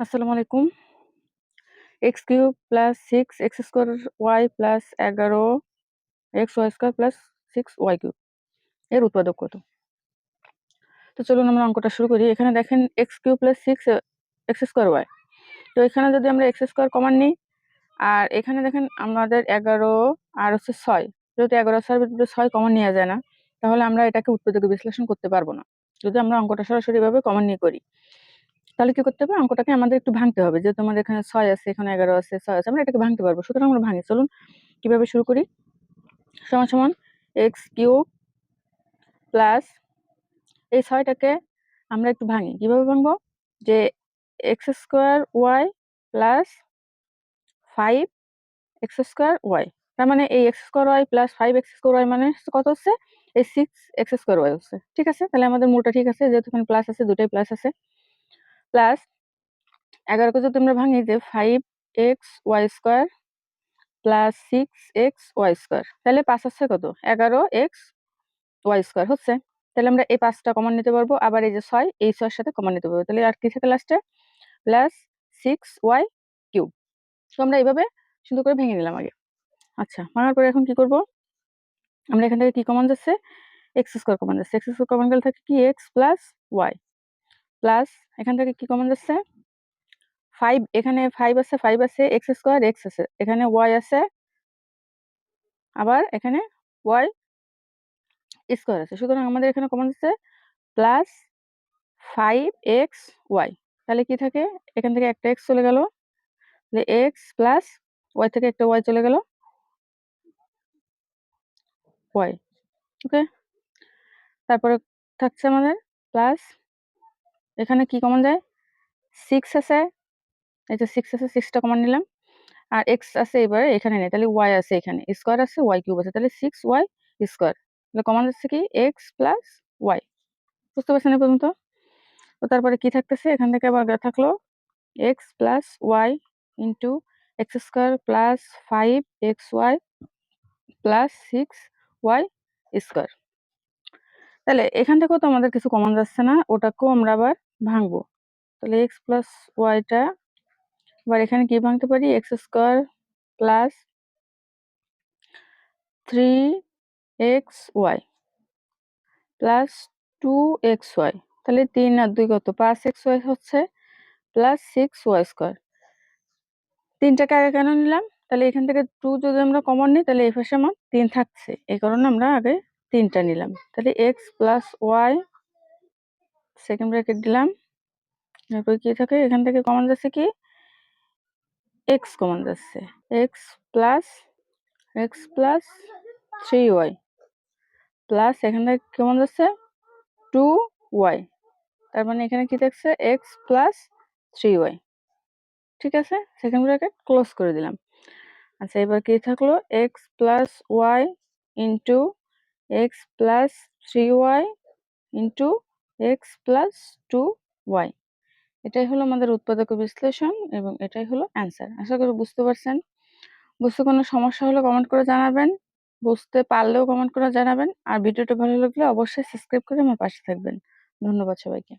আসসালামু আলাইকুম। X cube plus six x square y plus এগারো x y square plus six y cube এর উৎপাদক কত? তো চলুন আমরা অঙ্কটা শুরু করি। এখানে দেখেন x cube plus six x square y তো এখানে যদি আমরা এক্স স্কোয়ার কমান নিই, আর এখানে দেখেন আমাদের এগারো আর হচ্ছে ছয়। যেহেতু এগারো ভিতরে ছয় কমন নেওয়া যায় না, তাহলে আমরা এটাকে উৎপাদক বিশ্লেষণ করতে পারব না। যদি আমরা অঙ্কটা সরাসরিভাবে কমন নিয়ে করি। তাহলে কি করতে হবে? অঙ্কটাকে আমাদের একটু ভাঙতে হবে। যেহেতু আমাদের এখানে ছয় আছে, এখানে এগারো আছে, ছয় আছে, আমরা এটাকে ভাঙতে পারব। সুতরাং আমরা ভাঙি। চলুন কীভাবে শুরু করি? সমান সমান এক্স কিউব প্লাস এই ছয়টাকে আমরা একটু ভাঙি। কীভাবে ভাঙবো? যে x square y plus five x square y তার মানে এই x square y plus five x square y মানে কত হচ্ছে? এই সিক্স এক্স স্কোয়ার ওয়াই হচ্ছে। ঠিক আছে? তাহলে আমাদের মূলটা ঠিক আছে। যেহেতু এখানে প্লাস আছে, দুটাই প্লাস আছে। প্লাস এগারোকে যদি আমরা ভাঙি যে five x y square plus six x y square তাহলে পাঁচ হচ্ছে কত? এগারো এক্স ওয়াই স্কোয়ার হচ্ছে। তাহলে আমরা এই পাঁচটা কমন নিতে পারব। আবার এই যে ছয়, এই ছয়ের সাথে কমন নিতে পারব। তাহলে আর কি থাকে লাস্টে প্লাস সিক্স ওয়াই কিউব তো আমরা এইভাবে সুন্দর করে ভেঙে নিলাম আগে। আচ্ছা ভাঙার পরে এখন কি করব? আমরা এখান থেকে কি কমন যাচ্ছে? এক্স স্কোয়ার কমন যাচ্ছে। এক্স স্কোয়ার কমন গেলে থাকে কি? এক্স প্লাস ওয়াই প্লাস এখান থেকে কি কমন যাচ্ছে? ফাইভ, এখানে ফাইভ আছে ফাইভ আছে, এক্স স্কোয়ার, এক্স আছে। এখানে ওয়াই আছে, আবার এখানে ওয়াই স্কোয়ার আছে। সুতরাং আমাদের এখানে কমন যাচ্ছে প্লাস ফাইভ এক্স ওয়াই। তাহলে কি থাকে? এখান থেকে একটা এক্স চলে গেল। এক্স প্লাস ওয়াই থেকে একটা ওয়াই চলে গেল। Y, okay? তারপরে থাকছে আমাদের প্লাস এখানে কি কমন যায় সিক্স আছে। এই যে সিক্স আছে সিক্সটা কমন নিলাম। আর এক্স আছে এবারে এখানে নেই, তাহলে ওয়াই আছে এখানে। স্কোয়ার আছে ওয়াই কিউব আছে। তাহলে সিক্স ওয়াই স্কোয়ার তাহলে কমন যাচ্ছে কি? এক্স প্লাস ওয়াই বুঝতে পারছেন এই পর্যন্ত? তো তারপরে কি থাকতেছে? এখান থেকে আবার থাকল x plus y into x square plus five x y plus six y square তাহলে এখান থেকেও তো আমাদের কিছু কমন যাচ্ছে না, ওটাকেও আমরা আবার ভাঙবো। তাহলে এক্স প্লাস ওয়াইটা আবার এখানে কি ভাঙতে পারি? X square plus three x y plus two x y তাহলে তিন আর দুই কত? পাঁচ এক্স ওয়াই হচ্ছে প্লাস সিক্স ওয়াই স্কোয়ার তিনটাকে আগে কেন নিলাম? তাহলে এখান থেকে টু যদি আমরা কমন নিই, তাহলে এফ আমার তিন থাকছে। এই কারণে আমরা আগে তিনটা নিলাম। তাহলে x plus y second bracket দিলাম। তারপর কি থাকে? এখান থেকে কমন যাচ্ছে কি? এক্স কমন যাচ্ছে। X plus x plus three y plus এখান থেকে কেমন যাচ্ছে টু ওয়াই তার মানে এখানে কি দেখছে এক্স প্লাস থ্রি ওয়াই ঠিক আছে? সেকেন্ড ব্র্যাকেট ক্লোজ করে দিলাম। আচ্ছা এবার কি থাকল? X plus y into x plus three y into x plus two y এটাই হলো আমাদের উৎপাদক বিশ্লেষণ এবং এটাই হলো অ্যান্সার আশা করি বুঝতে পারছেন। বুঝতে কোনো সমস্যা হলে কমেন্ট করে জানাবেন। বুঝতে পারলেও কমেন্ট করে জানাবেন। আর ভিডিওটা ভালো লাগলে অবশ্যই সাবস্ক্রাইব করে আমার পাশে থাকবেন। ধন্যবাদ সবাইকে।